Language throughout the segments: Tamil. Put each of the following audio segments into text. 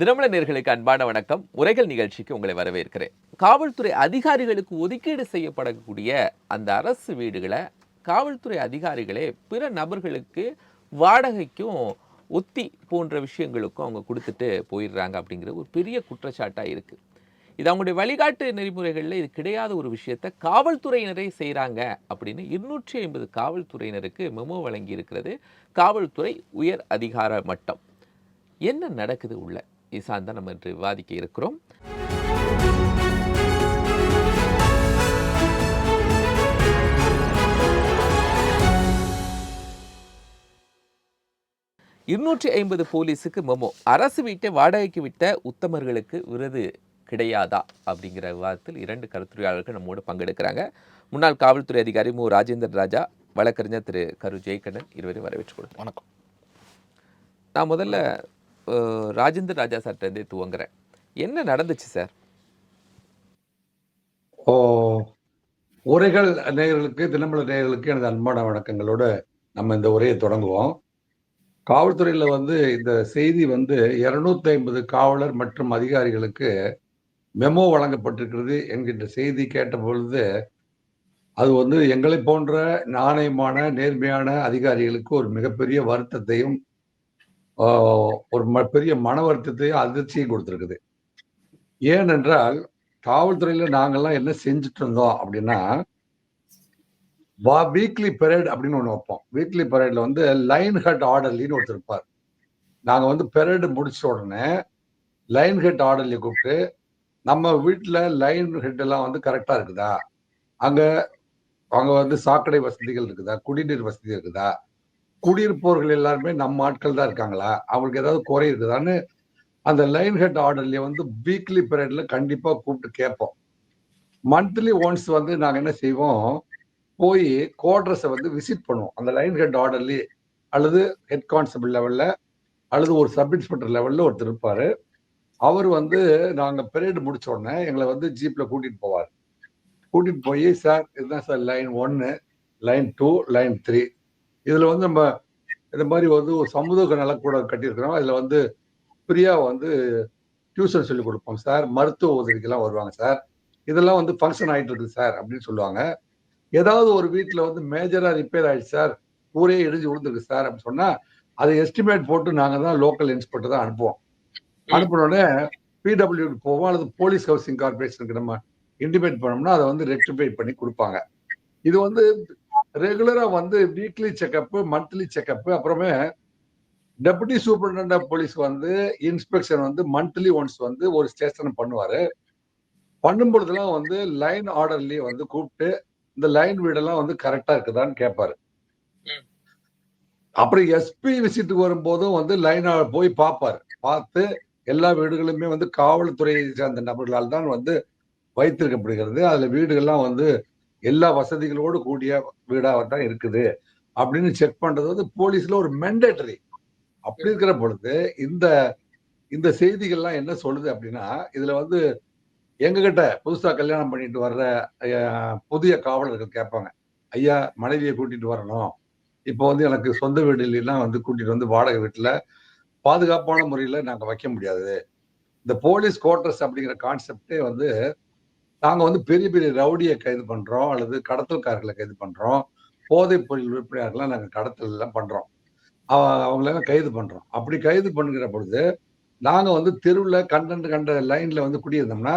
தினமல நேர்களுக்கு அன்பான வணக்கம். உரைகள் நிகழ்ச்சிக்கு உங்களை வரவேற்கிறேன். காவல்துறை அதிகாரிகளுக்கு ஒதுக்கீடு செய்யப்படக்கூடிய அந்த அரசு வீடுகளை காவல்துறை அதிகாரிகளே பிற நபர்களுக்கு வாடகைக்கும் ஒத்தி போன்ற விஷயங்களுக்கும் அவங்க கொடுத்துட்டு போயிடுறாங்க அப்படிங்கிற ஒரு பெரிய குற்றச்சாட்டாக இருக்குது இது அவங்களுடைய வழிகாட்டு நெறிமுறைகளில் இது கிடையாத ஒரு விஷயத்தை காவல்துறையினரே செய்கிறாங்க அப்படின்னு இருநூற்றி ஐம்பது காவல்துறையினருக்கு மெமோ வழங்கி இருக்கிறது காவல்துறை உயர் அதிகார மட்டம். என்ன நடக்குது உள்ள? இசான் தான் நம்ம இன்று விவாதிக்க இருக்கிறோம். இருநூற்றி ஐம்பது போலீஸுக்கு மெமோ. அரசு வீட்டை வாடகைக்கு விட்ட உத்தமர்களுக்கு விருது கிடையாதா? அப்படிங்கிற விவாதத்தில் இரண்டு கருத்துரையாளர்கள் நம்மோடு பங்கெடுக்கிறாங்க. முன்னாள் காவல்துறை அதிகாரி மு. ராஜேந்திர ராஜா வழக்கறிஞர் திரு. கரு. ஜெயக்கண்ணன் இருவரையும் வரவேற்று கொடுத்தேன் வணக்கம். நான் முதல்ல ராஜேந்திர ராஜா சார்ட்டே துவங்குறேன். என்ன நடந்துச்சு சார்? ஓ உரைகள் நேயர்களுக்கு தினமல நேயர்களுக்கு எனது அன்பான வணக்கங்களோட நம்ம இந்த உரையை தொடங்குவோம். காவல்துறையில் வந்து இந்த செய்தி வந்து இருநூத்தி ஐம்பது காவலர் மற்றும் அதிகாரிகளுக்கு மெமோ வழங்கப்பட்டிருக்கிறது என்கின்ற செய்தி கேட்ட பொழுது அது வந்து எங்களை போன்ற நாணயமான நேர்மையான அதிகாரிகளுக்கு ஒரு மிகப்பெரிய வருத்தத்தையும் ஒரு ம- பெரிய மன வருத்தத்தையும் அதிர்ச்சியும் கொடுத்துருக்குது. ஏனென்றால் காவல்துறையில நாங்கெல்லாம் என்ன செஞ்சுட்டு இருந்தோம் அப்படின்னா வா வீக்லி பெரேட் அப்படின்னு ஒன்று வைப்போம். வீக்லி பெரேட்ல வந்து லைன் ஹெட் ஆர்டர்லின்னு ஒருத்தர் இருப்பார். நாங்கள் வந்து பெரேடு முடிச்ச உடனே லைன் ஹெட் ஆர்டர்லி கூப்பிட்டு நம்ம வீட்டில் லைன் ஹெட் எல்லாம் வந்து கரெக்டாக இருக்குதா? அங்கே அங்கே வந்து சாக்கடை வசதிகள் இருக்குதா? குடிநீர் வசதி இருக்குதா? குடியிருப்பவர்கள் எல்லாருமே நம்ம ஆட்கள் தான் இருக்காங்களா? அவங்களுக்கு ஏதாவது குறை இருக்குதான்னு அந்த லைன் ஹெட் ஆர்டர்ல வந்து வீக்லி பீரியட்ல கண்டிப்பா கூப்பிட்டு கேட்போம். மந்த்லி ஒன்ஸ் வந்து நாங்க என்ன செய்வோம்? போய் குவார்டர்ஸை வந்து விசிட் பண்ணுவோம். அந்த லைன் ஹெட் ஆர்டர்லி அல்லது ஹெட் கான்ஸ்டபிள் லெவல்ல அல்லது ஒரு சப் இன்ஸ்பெக்டர் லெவல்ல ஒருத்தர் இருப்பாரு. அவர் வந்து நாங்க பீரியட் முடிச்ச உடனே எங்களை வந்து ஜீப்ல கூட்டிட்டு போவார். கூட்டிட்டு போய் சார் இதுதான் சார் லைன் ஒன்னு லைன் டூ லைன் த்ரீ இதில் வந்து நம்ம இந்த மாதிரி வந்து ஒரு சமூக நலக்கூட கட்டியிருக்கிறோம். அதில் வந்து ஃப்ரீயாக வந்து டியூஷன் சொல்லி கொடுப்போம் சார். மருத்துவ உதவிக்கெல்லாம் வருவாங்க சார். இதெல்லாம் வந்து ஃபங்க்ஷன் ஆயிட்டு இருக்குது சார் அப்படின்னு சொல்லுவாங்க. ஏதாவது ஒரு வீட்டில் வந்து மேஜராக ரிப்பேர் ஆயிடுச்சு சார். ஊரே இடிஞ்சு விழுந்துருக்கு சார் அப்படின்னு சொன்னால் அதை எஸ்டிமேட் போட்டு நாங்கள் தான் லோக்கல் இன்ஸ்பெக்டர் தான் அனுப்புவோம். அனுப்பின உடனே பிடபிள்யூ போவோம் அல்லது போலீஸ் ஹவுசிங் கார்பரேஷனுக்கு நம்ம இன்டிமேட் பண்ணோம்னா அதை வந்து ரெக்டிஃபை பண்ணி கொடுப்பாங்க. இது வந்து ரெகுலரா வந்து வீக்லி செக்கப் மந்த்லி செக்கப் அப்புறமே டெபுட்டி சூப்பரிண்டென்ட் ஆஃப் போலீஸ் வந்து இன்ஸ்பெக்ஷன் வந்து மந்த்லி ஒன்ஸ் வந்து ஒரு ஸ்டேஷன் பண்ணுவாரு. பண்ணும் பொழுதுலாம் வந்து லைன் ஆர்டர்லயே வந்து கூப்பிட்டு இந்த லைன் வீடெல்லாம் வந்து கரெக்டா இருக்குதான்னு கேட்பாரு அப்புறம் எஸ்பி விசிட்டுக்கு வரும்போதும் வந்து லைன் போய் பார்ப்பாரு. பார்த்து எல்லா வீடுகளுமே வந்து காவல்துறையை சார்ந்த நபர்களால் தான் வந்து வைத்திருக்கப்படுகிறது. அதுல வீடுகள்லாம் வந்து எல்லா வசதிகளோடு கூடிய வீடாக தான் இருக்குது அப்படின்னு செக் பண்றது வந்து போலீஸ்ல ஒரு மெண்டேட்டரி அப்படி இருக்கிற பொழுது இந்த இந்த செய்திகள்லாம் என்ன சொல்லுது அப்படின்னா இதுல வந்து எங்ககிட்ட புதுசா கல்யாணம் பண்ணிட்டு வர்ற புதிய காவலர்கள் கேட்பாங்க. ஐயா மனைவியை கூட்டிட்டு வரணும். இப்போ வந்து எனக்கு சொந்த வீடு இல்லைன்னா வந்து கூட்டிட்டு வந்து வாடகை வீட்டுல பாதுகாப்பான முறையில நாங்க வைக்க முடியாது. இந்த போலீஸ் குவார்டர்ஸ் அப்படிங்கிற கான்செப்டே வந்து நாங்கள் வந்து பெரிய பெரிய ரவுடியை கைது பண்ணுறோம் அல்லது கடத்தல்காரர்களை கைது பண்ணுறோம் போதைப் பொருள் விற்பனையாளர்கள்லாம் நாங்கள் கடத்தல் எல்லாம் அவ- அவங்களெல்லாம் கைது பண்ணுறோம் அப்படி கைது பண்ணுகிற பொழுது நாங்கள் வந்து தெருவில் கண்ட கண்ட லைனில் வந்து குடியிருந்தோம்னா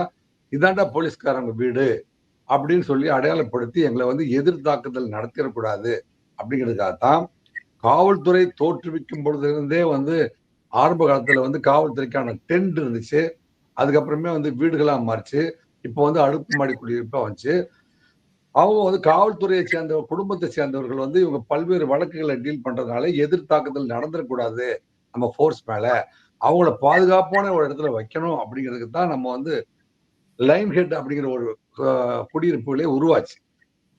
இதாண்டா போலீஸ்காரங்க வீடு அப்படின்னு சொல்லி அடையாளப்படுத்தி எங்களை வந்து எதிர் தாக்குதல் நடத்திடக்கூடாது அப்படிங்கிறதுக்காக தான் காவல்துறை தோற்றுவிக்கும் பொழுதுலேருந்தே வந்து ஆரம்ப காலத்தில் வந்து காவல்துறைக்கான டென்ட் இருந்துச்சு. அதுக்கப்புறமே வந்து வீடுகளாக மாறிச்சு. இப்போ வந்து அடுக்குமாடி குடியிருப்பா வந்துச்சு அவங்க வந்து காவல்துறையை சேர்ந்த குடும்பத்தை சேர்ந்தவர்கள் வந்து இவங்க பல்வேறு வழக்குகளை டீல் பண்றதுனால எதிர் தாக்குதல் நடந்துடக்கூடாது நம்ம ஃபோர்ஸ் மேல. அவங்கள பாதுகாப்பான ஒரு இடத்துல வைக்கணும் அப்படிங்கிறதுக்கு தான் நம்ம வந்து லைன் ஹெட் அப்படிங்கிற ஒரு குடியிருப்புகளே உருவாச்சு.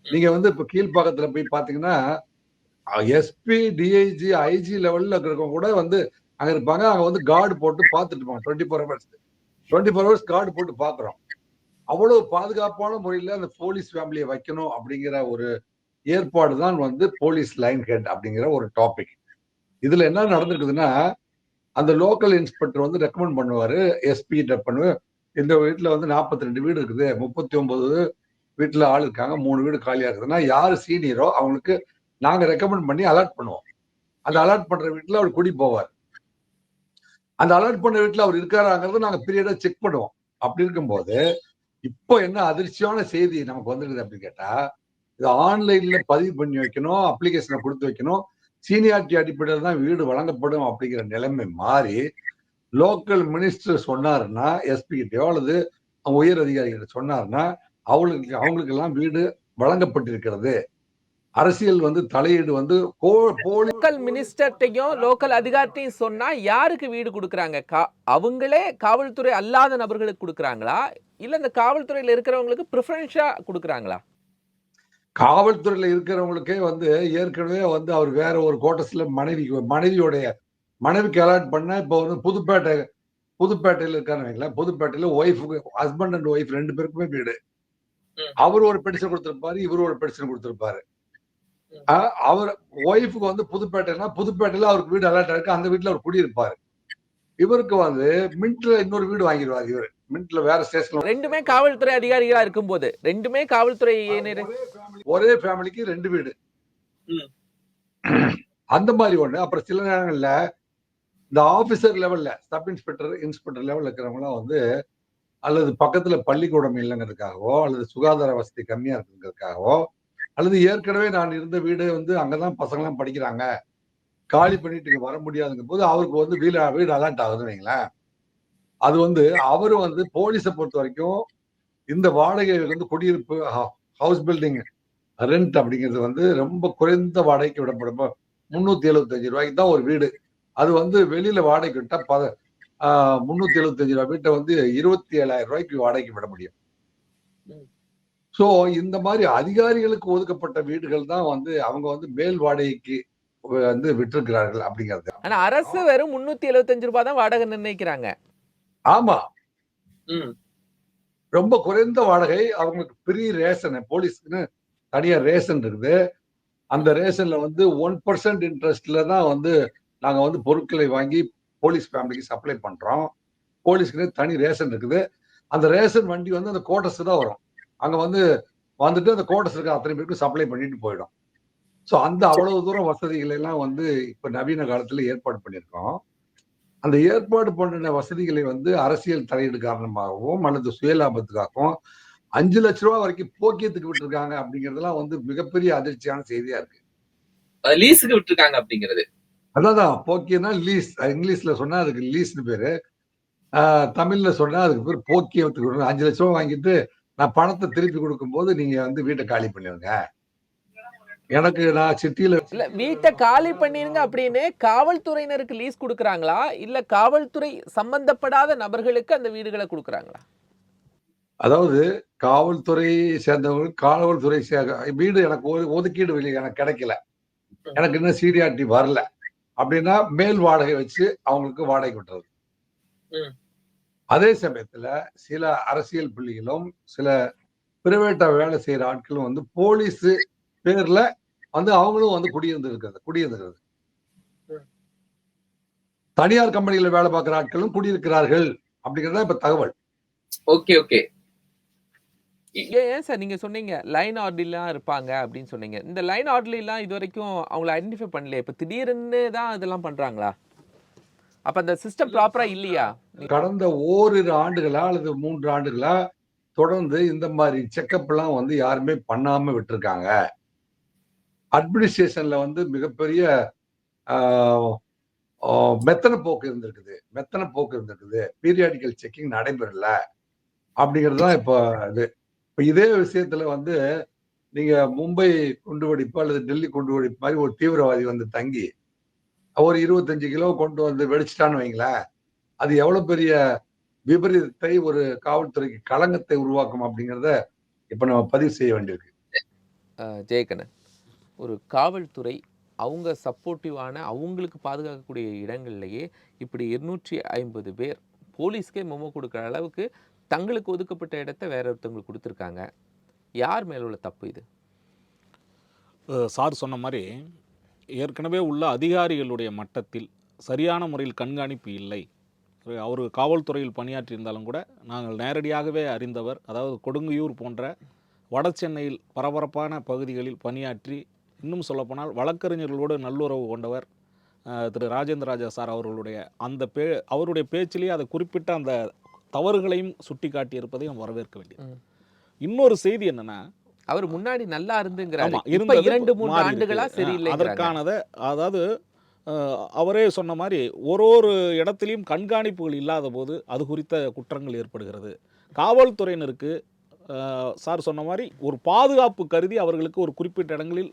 நீங்க வந்து இப்போ கீழ்ப்பாக்கத்துல போய் பாத்தீங்கன்னா எஸ்பி டிஐஜி ஐஜி லெவல்ல இருக்கிறவங்க கூட வந்து அங்க இருப்பாங்க. அங்க வந்து கார்டு போட்டு பார்த்துட்டு இருப்பாங்க. Twenty four hours twenty four hours guard போட்டு பாக்குறோம். அவ்வளவு பாதுகாப்பான முறையில அந்த போலீஸ் ஃபேமிலியை வைக்கணும் அப்படிங்கிற ஒரு ஏற்பாடு தான் வந்து போலீஸ் லைன் ஹெட் அப்படிங்கிற ஒரு டாபிக் இதுல என்ன நடந்திருக்குதுன்னா அந்த லோக்கல் இன்ஸ்பெக்டர் வந்து ரெக்கமெண்ட் பண்ணுவாரு எஸ்பி பண்ணு இந்த வீட்டுல வந்து 42 ரெண்டு வீடு இருக்குது முப்பத்தி ஒன்பது வீட்டுல ஆள் இருக்காங்க மூணு வீடு காலியா இருக்குதுன்னா யாரு சீனியரோ அவங்களுக்கு நாங்க ரெக்கமெண்ட் பண்ணி அலர்ட் பண்ணுவோம். அந்த அலர்ட் பண்ற வீட்டுல அவர் குடி போவார். அந்த அலர்ட் பண்ண வீட்டுல அவர் இருக்காராங்கிறத நாங்க பீரியடா செக் பண்ணுவோம். அப்படி இருக்கும்போது இப்போ என்ன அதிர்ச்சியான செய்தி நமக்கு வந்திருக்குது அப்படின்னு கேட்டா இது ஆன்லைன்ல பதிவு பண்ணி வைக்கணும் அப்ளிகேஷனை கொடுத்து வைக்கணும். சீனியாரிட்டி அடிப்படையில் தான் வீடு வழங்கப்படும் அப்படிங்கிற நிலைமை மாறி லோக்கல் மினிஸ்டர் சொன்னாருன்னா எஸ்பி கிட்டயோ அல்லது உயர் அதிகாரிகிட்ட சொன்னாருன்னா அவங்களுக்கு அவங்களுக்கு எல்லாம் வீடு வழங்கப்பட்டிருக்கிறது. அரசியல் வந்து தலையீடு வந்து லோக்கல் மினிஸ்டர்ட்டையும் லோக்கல் அதிகாரிட்டையும் சொன்னா யாருக்கு வீடு கொடுக்குறாங்க? கா- அவங்களே காவல்துறை அல்லாத நபர்களுக்கு கொடுக்குறாங்களா? இல்ல இந்த காவல்துறையில இருக்கிறவங்களுக்கு ப்ரிஃபரன்ஸா கொடுக்குறாங்களா? காவல்துறையில இருக்கிறவங்களுக்கே வந்து ஏற்கனவே வந்து அவர் வேற ஒரு கோட்டஸ்ல மனைவி மனைவியோடைய மனைவிக்கு அலாட் பண்ண இப்போ வந்து புதுப்பேட்டை புதுப்பேட்டையில இருக்கான்னு புதுப்பேட்டையில ஒய்ஃபுக்கு ஹஸ்பண்ட் அண்ட் ஒய்ஃப் ரெண்டு பேருக்குமே வீடு. அவர் ஒரு பெடிஷன் கொடுத்திருப்பாரு இவர் ஒரு பெடிஷன் கொடுத்திருப்பாரு. அவர் ஒய்ஃபுக்கு வந்து புதுப்பேட்டைனா புதுப்பேட்டையில அவருக்கு வீடு அலாட் இருக்கு. அந்த வீட்டுல அவர் குடியிருப்பாரு. இவருக்கு வந்து மின்ட்ல இன்னொரு வீடு வாங்கிடுவாரு இவரு. மின்ட்ல வேற ஸ்டேஷன்ல ரெண்டுமே காவல்துறை அதிகாரிகளா இருக்கும்போது ரெண்டுமே காவல்துறை ஒரே ஃபேமிலிக்கு ரெண்டு வீடு. ம். அந்த மாதிரி ஒண்ணு. அப்புறம் சில நேரங்கள்ல இந்த ஆபீசர் லெவல்ல சப் இன்ஸ்பெக்டர் இன்ஸ்பெக்டர் லெவல்ல இருக்கிறவங்களாம் வந்து அல்லது பக்கத்துல பள்ளிக்கூடம் இல்லைங்கிறதுக்காகவோ அல்லது சுகாதார வசதி கம்மியா இருக்குங்கிறதுக்காகவோ அல்லது ஏற்கனவே நான் இருந்த வீடு வந்து அங்கதான் பசங்களாம் படிக்கிறாங்க. காலி பண்ணிட்டு இங்க வர முடியாதுங்கும் போது அவருக்கு வந்து வீடு வீடு அலர்ட் ஆகுதுன்னு வைங்களேன். அது வந்து அவரு வந்து போலீஸை பொறுத்த வரைக்கும் இந்த வாடகை வந்து குடியிருப்பு ஹவுஸ் பில்டிங் ரெண்ட் அப்படிங்கிறது வந்து ரொம்ப குறைந்த வாடகைக்கு விடப்படும். முன்னூத்தி எழுபத்தஞ்சு ரூபாய்க்கு தான் ஒரு வீடு. அது வந்து வெளியில வாடகைக்கு விட்டா பத முன்னூத்தி எழுபத்தஞ்சு ரூபாய் வீட்டை வந்து இருபத்தி ஏழாயிரம் ரூபாய்க்கு வாடகைக்கு விட முடியும். சோ இந்த மாதிரி அதிகாரிகளுக்கு ஒதுக்கப்பட்ட வீடுகள் தான் வந்து அவங்க வந்து மேல் வாடகைக்கு வந்து விட்டிருக்கிறார்கள் அப்படிங்கிறது. ஆனா அரசு வெறும் முன்னூத்தி எழுபத்தஞ்சு ரூபாய் தான் வாடகை நிர்ணயிக்கிறாங்க. ஆமா. ம். ரொம்ப குறைந்த வாடகை அவங்களுக்கு ஃப்ரீ ரேஷன் போலீஸ்க்குன்னு தனியா ரேஷன் இருக்குது. அந்த ரேஷன்ல வந்து ஒன் பர்சன்ட் இன்ட்ரெஸ்ட்ல தான் வந்து நாங்க வந்து பொருட்களை வாங்கி போலீஸ் ஃபேமிலிக்கு சப்ளை பண்றோம். போலீஸ்க்குன்னு தனி ரேஷன் இருக்குது. அந்த ரேஷன் வண்டி வந்து அந்த கோட்டஸ் தான் வரும். அங்க வந்து வந்துட்டு அந்த கோட்டஸ் இருக்க அத்தனை பேருக்கு சப்ளை பண்ணிட்டு போயிடும். ஸோ அந்த அவ்வளவு தூரம் வசதிகளை எல்லாம் வந்து இப்ப நவீன காலத்துல ஏற்பாடு பண்ணியிருக்கோம். அந்த ஏற்பாடு பண்ணின வசதிகளை வந்து அரசியல் தலையீடு காரணமாகவும் அல்லது சுயலாபத்துக்காகவும் அஞ்சு லட்ச ரூபா வரைக்கும் போக்கியத்துக்கு விட்டுருக்காங்க அப்படிங்கறதெல்லாம் வந்து மிகப்பெரிய அதிர்ச்சியான செய்தியா இருக்கு. லீஸுக்கு விட்டுருக்காங்க அப்படிங்கிறது. அதான் போக்கியனா லீஸ் இங்கிலீஷ்ல சொன்னா அதுக்கு லீஸ்னு பேரு. தமிழ்ல சொன்னா அதுக்கு பேர் போக்கியத்துக்கு. அஞ்சு லட்ச ரூபா வாங்கிட்டு நான் பணத்தை திருப்பி கொடுக்கும்போது நீங்க வந்து வீட்டை காலி பண்ணிருங்க. எனக்கு நான் சிட்டியில இல்ல வீட்டை காலி பண்ணிருங்க அப்படின்னு காவல்துறையினருக்கு லீஸ் கொடுக்குறாங்களா? இல்ல காவல்துறை சம்பந்தப்படாத நபர்களுக்கு அந்த வீடுகளை கொடுக்குறாங்களா? அதாவது காவல்துறை சேர்ந்தவங்க காவல்துறை சே- வீடு எனக்கு ஒதுக்கீடு வெளியே எனக்கு கிடைக்கல. எனக்கு இன்னும் சீரியாரிட்டி வரல. அப்படின்னா மேல் வாடகை வச்சு அவங்களுக்கு வாடகை விட்டுறது ம். அதே சமயத்துல சில அரசியல் புள்ளிகளும் சில பிரைவேட்டா வேலை செய்யற ஆட்களும் வந்து போலீஸ் பேர்ல வந்து அவங்களும் வந்து குடியிருந்து இருக்கிறது குடியிருந்துக்கிறது ம். தனியார் கம்பெனியில வேலை பார்க்குற ஆட்களும் குடியிருக்கிறார்கள் அப்படிங்கறத இப்ப தகவல். Okay okay. ஏன் ஏன் சார் நீங்க சொன்னீங்க லைன் ஆர்டர்லாம் இருப்பாங்க அப்படின்னு சொன்னீங்க. இந்த லைன் ஆர்டர்லாம் இது வரைக்கும் அவங்கள ஐடென்டிஃபை பண்ணலையே? இப்ப திடீர்னு தான் இதெல்லாம் பண்றாங்களா? அப்ப அந்த சிஸ்டம் ப்ராப்பரா இல்லையா? கடந்த ஓரிரு ஆண்டுகளா அல்லது மூன்று ஆண்டுகளா தொடர்ந்து இந்த மாதிரி செக்கப் எல்லாம் வந்து யாருமே பண்ணாம விட்டுருக்காங்க. அட்மினிஸ்ட்ரேஷன்ல வந்து மிகப்பெரிய மெத்தன போக்கு இருந்திருக்குது. மெத்தன போக்கு இருந்திருக்குது. பீரியாடிக்கல் செக்கிங் நடைபெறல. அப்படிங்கிறது தான் இப்போ இது. இப்போ இதே விஷயத்துல வந்து நீங்க மும்பை குண்டுவெடிப்பு அல்லது டெல்லி குண்டுவெடிப்பு மாதிரி ஒரு தீவிரவாதி வந்து தங்கி ஒரு இருபத்தஞ்சு கிலோ கொண்டு வந்து வெடிச்சிட்டான்னு வைங்களேன் அது எவ்வளவு பெரிய விபரீதத்தை ஒரு காவல்துறைக்கு களங்கத்தை உருவாக்கும் அப்படிங்கிறத இப்ப நம்ம பதிவு செய்ய வேண்டியிருக்கு. ஜெயக்கண்ணன் ஒரு காவல்துறை அவங்க சப்போர்ட்டிவான அவங்களுக்கு பாதுகாக்கக்கூடிய இடங்கள்லயே இப்படி இருநூற்றி ஐம்பது பேர் போலீஸ்க்கே மெமோ கொடுக்குற அளவுக்கு தங்களுக்கு ஒதுக்கப்பட்ட இடத்த வேற ஒருத்தவங்களுக்கு கொடுத்துருக்காங்க. யார் மேல உள்ள தப்பு இது? சார் சொன்ன மாதிரி ஏற்கனவே உள்ள அதிகாரிகளுடைய மட்டத்தில் சரியான முறையில் கண்காணிப்பு இல்லை அவர் காவல்துறையில் பணியாற்றியிருந்தாலும் கூட நாங்கள் நேரடியாகவே அறிந்தவர் அதாவது கொடுங்கையூர் போன்ற வட சென்னையில் பரபரப்பான பகுதிகளில் பணியாற்றி இன்னும் சொல்லப்போனால் வழக்கறிஞர்களோடு நல்லுறவு கொண்டவர் திரு ராஜேந்திர ராஜா சார் அவர்களுடைய அந்த பே அவருடைய பேச்சிலேயே அதை குறிப்பிட்ட அந்த தவறுகளையும் சுட்டி காட்டியிருப்பதை நாம் வரவேற்க வேண்டியது. இன்னொரு செய்தி என்னன்னா அவர் முன்னாடி நல்லா இருந்துங்கிறாரு. இப்ப இரண்டு மாறி ஆண்டுகளா. சரியில்லை அதற்கானதை அதாவது அவரே சொன்ன மாதிரி ஒரு ஒரு இடத்துலையும் கண்காணிப்புகள் இல்லாத போது அது குறித்த குற்றங்கள் ஏற்படுகிறது. காவல்துறையினருக்கு சார் சொன்ன மாதிரி ஒரு பாதுகாப்பு கருதி அவர்களுக்கு ஒரு குறிப்பிட்ட இடங்களில்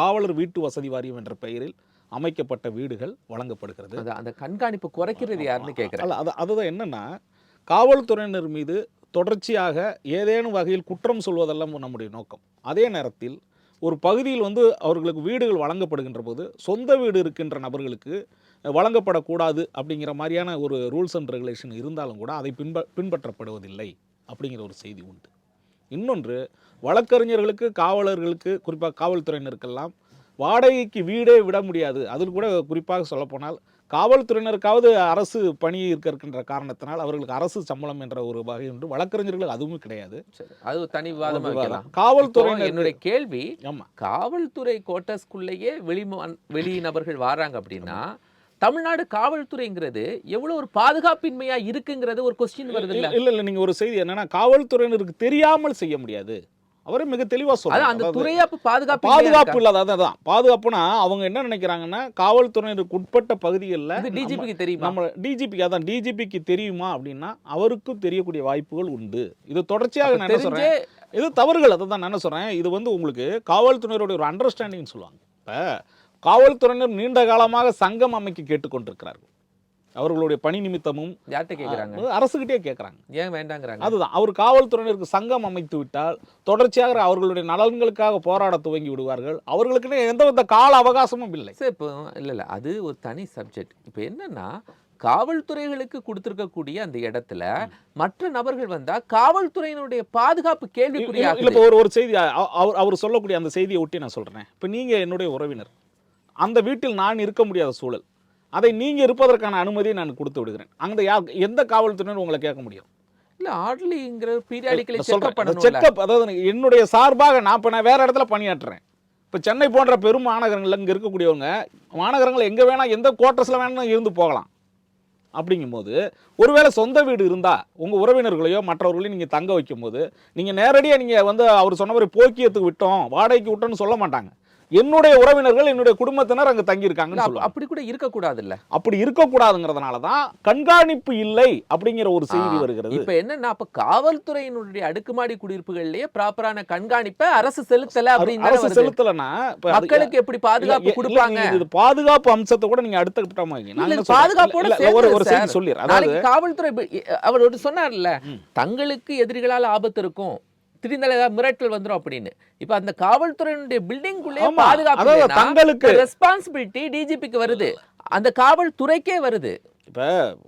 காவலர் வீட்டு வசதி வாரியம் என்ற பெயரில் அமைக்கப்பட்ட வீடுகள் வழங்கப்படுகிறது. அந்த கண்காணிப்பு குறைக்கிறது யாருன்னு அது அதுதான் என்னன்னா காவல்துறையினர் மீது தொடர்ச்சியாக ஏதேனும் வகையில் குற்றம் சொல்வதெல்லாம் நம்முடைய நோக்கம். அதே நேரத்தில் ஒரு பகுதியில் வந்து அவர்களுக்கு வீடுகள் வழங்கப்படுகின்ற போது சொந்த வீடு இருக்கின்ற நபர்களுக்கு வழங்கப்படக்கூடாது அப்படிங்கிற மாதிரியான ஒரு ரூல்ஸ் அண்ட் ரெகுலேஷன் இருந்தாலும் கூட அதை பின்ப பின்பற்றப்படுவதில்லை அப்படிங்கிற ஒரு செய்தி உண்டு. இன்னொன்று வழக்கறிஞர்களுக்கு காவலர்களுக்கு குறிப்பாக காவல்துறையினருக்கெல்லாம் வாடகைக்கு வீடே விட முடியாது. அதில் கூட குறிப்பாக சொல்லப்போனால் காவல்துறையினருக்காவது அரசு பணி இருக்க இருக்கின்ற காரணத்தினால் அவர்களுக்கு அரசு சம்பளம் என்ற ஒரு வகை உண்டு. வழக்கறிஞர்களுக்கு அதுவும் கிடையாது. அது ஒரு தனி விவாதமா காவல்துறையினர் என்னுடைய கேள்வி காவல்துறை கோட்டஸ்குள்ளேயே வெளி வெளி நபர்கள் வராங்க அப்படின்னா தமிழ்நாடு காவல்துறைங்கிறது எவ்வளவு ஒரு பாதுகாப்பின்மையா இருக்குங்கிறது ஒரு கொஸ்டின் வருது இல்ல இல்ல இல்ல இல்ல நீங்க ஒரு செய்தி என்னன்னா காவல்துறையினருக்கு தெரியாமல் செய்ய முடியாது. அவரே மிக தெளிவா அதான் சொல்றாரு அந்த அதாவது துறையை அப்ப பாதுகாப்பு பாதுகாப்பு இல்லாத அதான் பாதுகாப்புனா அவங்க என்ன நினைக்கிறாங்கன்னா காவல்துறையினருக்கு உட்பட்ட பகுதிகளில் டிஜிபிக்கு தெரியுமா? நம்ம டிஜிபிக்கு அதான் டிஜிபிக்கு தெரியுமா அப்படின்னா அவருக்கும் தெரியக்கூடிய வாய்ப்புகள் உண்டு. இது தொடர்ச்சியாக நான் தெரிஞ்சே இது தவறுகள். அதை தான் நான் சொல்கிறேன் இது வந்து உங்களுக்கு காவல்துறையினருடைய ஒரு அண்டர்ஸ்டாண்டிங் சொல்லுவாங்க. இப்போ காவல்துறையினர் நீண்ட காலமாக சங்கம் அமைக்க கேட்டுக்கொண்டிருக்கிறார்கள். அவர்களுடைய பணி நிமித்தமும் யார்கிட்ட கேக்குறாங்க? அஹ், அரசுகிட்டே கேட்குறாங்க ஏன் வேண்டாங்கிறாங்க? அதுதான். அவர் காவல்துறையினருக்கு சங்கம் அமைத்து விட்டால் தொடர்ச்சியாக அவர்களுடைய நலன்களுக்காக போராட துவங்கி விடுவார்கள். அவர்களுக்குன்னு எந்தவித கால அவகாசமும் இல்லை. சரி இப்போ இல்ல இல்ல. அது ஒரு தனி சப்ஜெக்ட் இப்போ என்னன்னா காவல்துறைகளுக்கு கொடுத்திருக்கக்கூடிய அந்த இடத்துல மற்ற நபர்கள் வந்தா காவல்துறையினுடைய பாதுகாப்பு இல்ல கேள்விக்குறியாகுது இப்போ ஒரு ஒரு செய்தி அவர் அவர் சொல்லக்கூடிய அந்த செய்தியை ஒட்டி நான் சொல்றேன். இப்போ நீங்க என்னுடைய உறவினர். அந்த வீட்டில் நான் இருக்க முடியாத சூழல். அதை நீங்க இருப்பதற்கான அனுமதியை நான் கொடுத்து விடுகிறேன். அங்க யா எந்த காவல்துறையினர் உங்களை கேட்க முடியும்? இல்ல ஆர்டலிங்கிற பீரியாடிக்கலி செக்அப் பண்ணணும்ல. செக்அப் அதாவது என்னுடைய சார்பாக நான் இப்போ நான் வேற இடத்துல பணியாற்றுறேன். இப்போ சென்னை போன்ற பெரும் மாநகரங்கள்ல இங்கே இருக்கக்கூடியவங்க மாநகரங்கள் எங்கே வேணா எந்த குவார்ட்டர்ஸில் வேணா இருந்து போகலாம். அப்படிங்கும்போது ஒருவேளை சொந்த வீடு இருந்தா உங்க உறவினர்களையோ மற்றவர்களையும் நீங்க தங்க வைக்கும்போது நீங்க நேரடியா நீங்க வந்து அவர் சொன்ன மாதிரி போக்கியத்துக்கு விட்டோம் வாடகைக்கு விட்டோம்னு சொல்ல மாட்டாங்க. என்னுடைய உறவினர்கள் என்னுடைய குடும்பத்தினர் அங்க தங்கி இல்ல, இருக்காங்கன்னு அப்ப- சொல்லுவாங்க. அப்படி கூட இருக்க கூடாதுல்ல அப்படி இருக்கக்கூடாதுங்கிறதுனால தான் கண்காணிப்பு இல்லை அப்படிங்கிற ஒரு செய்தி வருகிறது. இப்ப என்னன்னா அப்ப காவல்துறையினுடைய அடுக்குமாடி குடியிருப்புகள்லயே ப்ராப்பரான கண்காணிப்பை அரசு செலுத்தல அப்படின்னு அரசு. செலுத்தலைன்னா மக்களுக்கு எப்படி பாதுகாப்பு இல்ல, இல்ல, கொடுப்பாங்க? இது பாதுகாப்பு அம்சத்தை கூட நீங்க அடுத்த கட்டமா இல்ல? பாதுகாப்போட இல்ல, இல்ல, ஒரு செய்தி சொல்லிடுறேன். காவல்துறை அவர் ஒரு சொன்னார்ல. தங்களுக்கு எதிரிகளால் ஆபத்து இருக்கும். திடீர்னு ஏதாவது மிரட்டல் வந்துரும் அப்படின்னு. இப்ப அந்த காவல்துறையினுடைய பில்டிங்குள்ளே பாதுகாப்பு தங்களுக்கு ரெஸ்பான்சிபிலிட்டி டிஜிபிக்கு வருது. அந்த காவல்துறைக்கே வருது. இப்ப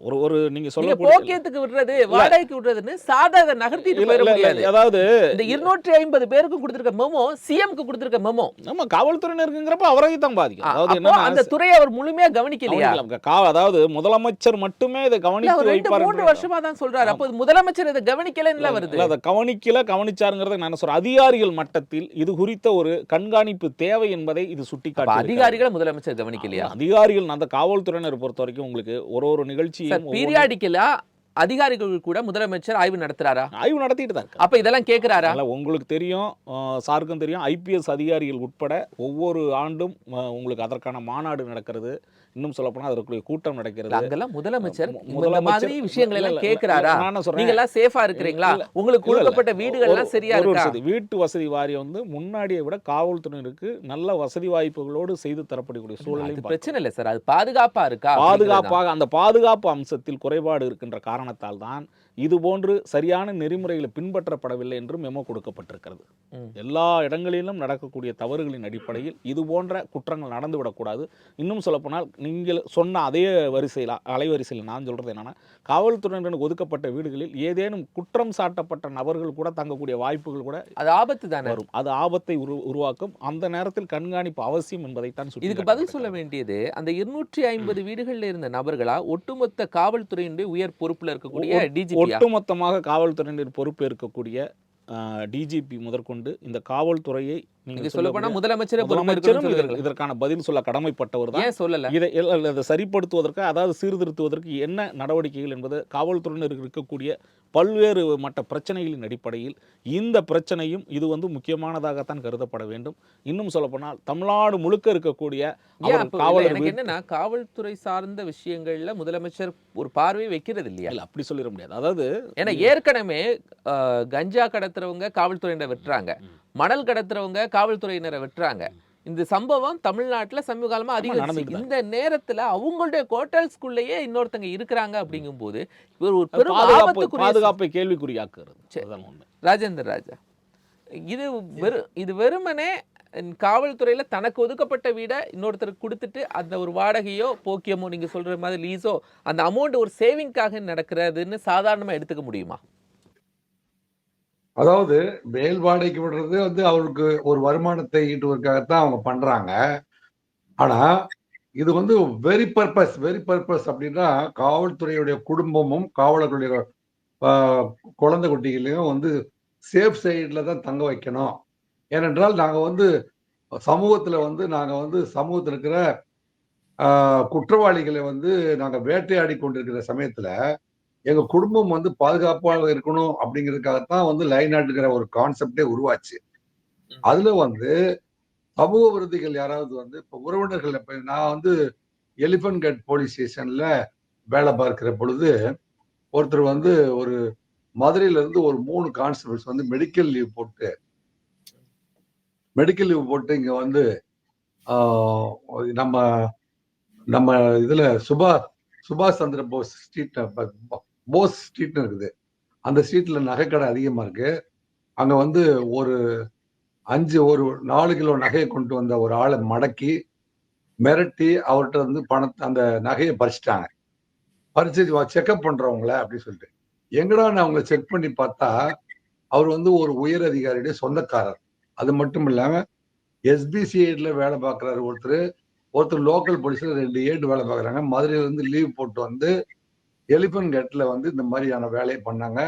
ஒரு ஒரு நீங்க சொல்லக்கூடிய போக்கியத்துக்கு விடுறது வாடகைக்கு விடுறதுன்னு சாதா அதை நகர்த்திட்டு போயிட முடியாது. அதாவது இந்த இருநூற்றி ஐம்பது பேருக்கு கொடுத்திருக்க மெமோ சிஎம்க்கு கொடுத்திருக்க மெமோ. நம்ம காவல்துறையினருக்குங்கிறப்ப அவரை தான் பாதிக்கும். அதாவது அந்த துறையை அவர் முழுமையா கவனிக்கலையா? அதாவது முதலமைச்சர் மட்டுமே இதை கவனித்து வைப்பார் மூன்று வருஷமா தான் சொல்றாரு. அப்போ முதலமைச்சர் இதை கவனிக்கலன்னு வருது. அதை கவனிக்கல கவனிச்சாருங்கிறத நான் சொல்றேன். அதிகாரிகள் மட்டத்தில் இது குறித்த ஒரு கண்காணிப்பு தேவை என்பதை இது சுட்டிக்காட்டி அதிகாரிகளை முதலமைச்சர் கவனிக்கலையா? அதிகாரிகள் அந்த காவல்துறையினர் பொறுத்த வரைக்கும் உங்களுக்கு ஒரு ஒரு நிகழ்ச்சியும் சார் ஒவ்வொரு- பீரியாடிக்கலா அதிகாரிகள் கூட முதலமைச்சர் ஆய்வு நடத்துறாரா? ஆய்வு நடத்திட்டு தான் அப்ப இதெல்லாம் அதனால உங்களுக்கு தெரியும் சாருக்கும் தெரியும் ஐபிஎஸ் அதிகாரிகள் உட்பட ஒவ்வொரு ஆண்டும் உங்களுக்கு அதற்கான மாநாடு நடக்கிறது. இன்னும் சொல்லப்போனால் அதற்குரிய கூட்டம் நடக்கிறது. அங்கெல்லாம் முதலமைச்சர் முதலமைச்சர் விஷயங்கள் எல்லாம் சொல்றேன். நீங்க எல்லாம் சேஃபா இருக்கிறீங்களா? உங்களுக்கு. கொடுக்கப்பட்ட வீடுகள் எல்லாம் சரியா ஒரு இருக்கா? வசதி வீட்டு வசதி வாரியம் வந்து முன்னாடியை விட காவல்துறையினருக்கு நல்ல வசதி வாய்ப்புகளோடு செய்து தரப்படக்கூடிய பார்க்கிறோம். பிரச்சனை இல்ல சார். அது பாதுகாப்பா இருக்கா. பாதுகாப்பாக அந்த பாதுகாப்பு அம்சத்தில் குறைபாடு இருக்கின்ற காரணத்தால் தான் இது போன்று சரியான நெறிமுறைகளை பின்பற்றப்படவில்லை என்று மெமோ கொடுக்கப்பட்டிருக்கிறது. எல்லா இடங்களிலும் நடக்கக்கூடிய தவறுகளின் அடிப்படையில் இது போன்ற குற்றங்கள் நடந்துவிடக்கூடாது இன்னும் சொல்லப்போனால் நீங்கள் சொன்ன அதே வரிசையில் அலைவரிசையில் நான் சொல்கிறது என்னன்னா காவல்துறையினருக்கு ஒதுக்கப்பட்ட வீடுகளில் ஏதேனும் குற்றம் சாட்டப்பட்ட நபர்கள் கூட தங்கக்கூடிய வாய்ப்புகள் கூட அது ஆபத்து தானே? வரும். அது ஆபத்தை உரு உருவாக்கும். அந்த நேரத்தில் கண்காணிப்பு அவசியம் என்பதைத்தான் இதுக்கு பதில். சொல்ல வேண்டியது அந்த இருநூற்றி ஐம்பது வீடுகள்ல இருந்த நபர்களா ஒட்டுமொத்த காவல்துறையினுடைய உயர் பொறுப்புல இருக்கக்கூடிய டிஜிபியா ஒட்டுமொத்தமாக காவல்துறையினர் பொறுப்பேற்கக்கூடிய டிஜிபி முதற்கொண்டு இந்த காவல்துறையை நீங்க சொல்ல போனா முதலமைச்சரே முதலமைச்சரும்? இதற்கான பதில் சொல்ல கடமைப்பட்டவர் தான். சொல்லல? இதை சரிப்படுத்துவதற்கு அதாவது சீர்திருத்துவதற்கு என்ன நடவடிக்கைகள் என்பது காவல்துறையினருக்கு இருக்கக்கூடிய பல்வேறு மட்ட பிரச்சனைகளின் அடிப்படையில் இந்த பிரச்சனையும் இது வந்து முக்கியமானதாகத்தான் கருதப்பட வேண்டும். இன்னும் சொல்லப்போனால் தமிழ்நாடு முழுக்க இருக்கக்கூடிய எனக்கு என்னன்னா காவல்துறை சார்ந்த விஷயங்கள்ல முதலமைச்சர் ஒரு பார்வை வைக்கிறது இல்லையா? இல்ல அப்படி சொல்லிட முடியாது. அதாவது ஏன்னா ஏற்கனவே கஞ்சா கடத்துறவங்க காவல்துறையினர் வெட்டுறாங்க. மணல் கடத்துறவங்க காவல்துறையினரை வெட்டுறாங்க. இந்த சம்பவம் தமிழ்நாட்டுல சமீப காலமா அதிகரிச்சு. நடந்துட்டு தான் இந்த நேரத்துல அவங்களுடைய கோட்டல்ஸ்குள்ளேயே இன்னொருத்தங்க இருக்கிறாங்க அப்படிங்கும்போது இவர் ஒரு பெரும் பாதுகாப்பு கேள்விக்குறியாக்குறது. ராஜேந்தர் ராஜா இது வெறு இது வெறுமனே காவல்துறையில தனக்கு ஒதுக்கப்பட்ட வீடை இன்னொருத்தருக்கு கொடுத்துட்டு அந்த ஒரு வாடகையோ போக்கியமோ நீங்க சொல்ற மாதிரி லீஸோ அந்த அமௌண்ட் ஒரு சேவிங்காக நடக்கிறதுன்னு சாதாரணமா எடுத்துக்க முடியுமா? அதாவது மேல் வாடகைக்கு விடுறது வந்து அவருக்கு ஒரு வருமானத்தை ஈட்டுவதற்காகத்தான் அவங்க பண்றாங்க. ஆனா இது வந்து வெரி பர்பஸ் வெரி பர்பஸ் அப்படின்னா காவல்துறையுடைய குடும்பமும் காவலர்களுடைய குழந்தை குட்டிகளையும் வந்து சேஃப் சைடில் தான் தங்க வைக்கணும். ஏனென்றால் நாங்கள் வந்து சமூகத்துல வந்து நாங்கள் வந்து சமூகத்தில் இருக்கிற குற்றவாளிகளை வந்து நாங்கள் வேட்டையாடி கொண்டிருக்கிற சமயத்துல எங்க குடும்பம் வந்து பாதுகாப்பாக இருக்கணும் அப்படிங்கிறதுக்காகத்தான் வந்து லைன் ஆட்டுங்கிற ஒரு கான்செப்டே உருவாச்சு. அதுல வந்து சமூக விரோதிகள் யாராவது வந்து இப்ப உறவினர்கள் இப்ப நான் வந்து எலிபென்ட் கட் போலீஸ் ஸ்டேஷன்ல வேலை பார்க்கிற பொழுது ஒருத்தர் வந்து ஒரு மதுரையில இருந்து ஒரு மூணு கான்ஸ்டபிள்ஸ் வந்து மெடிக்கல் லீவ் போட்டு மெடிக்கல் லீவ் போட்டு இங்க வந்து நம்ம நம்ம இதுல சுபாஷ் சுபாஷ் சந்திர போஸ் ஸ்ட்ரீட் போஸ் ஸ்ட்ரீட்னு இருக்குது. அந்த ஸ்ட்ரீட்ல நகைக்கடை அதிகமா இருக்கு. அங்க வந்து ஒரு அஞ்சு ஒரு நாலு கிலோ நகையை கொண்டு வந்த ஒரு ஆளை மடக்கி மிரட்டி அவர்கிட்ட வந்து பணத்தை அந்த நகையை பறிச்சிட்டாங்க. பறிச்சு செக்அப் பண்றவங்கள அப்படின்னு சொல்லிட்டு. எங்கடா நான் அவங்களை செக் பண்ணி பார்த்தா அவர் வந்து ஒரு உயர் அதிகாரியுடைய சொந்தக்காரர். அது மட்டும் இல்லாம எஸ்பிசிஐடில் வேலை பார்க்குறாரு ஒருத்தர். ஒருத்தர் லோக்கல் போலீஸில் ரெண்டு ஏடு வேலை பார்க்குறாங்க. மதுரையிலேருந்து லீவ் போட்டு வந்து எலிபென்ட் கேட்ல வந்து இந்த மாதிரியான வேலையை பண்ணாங்க.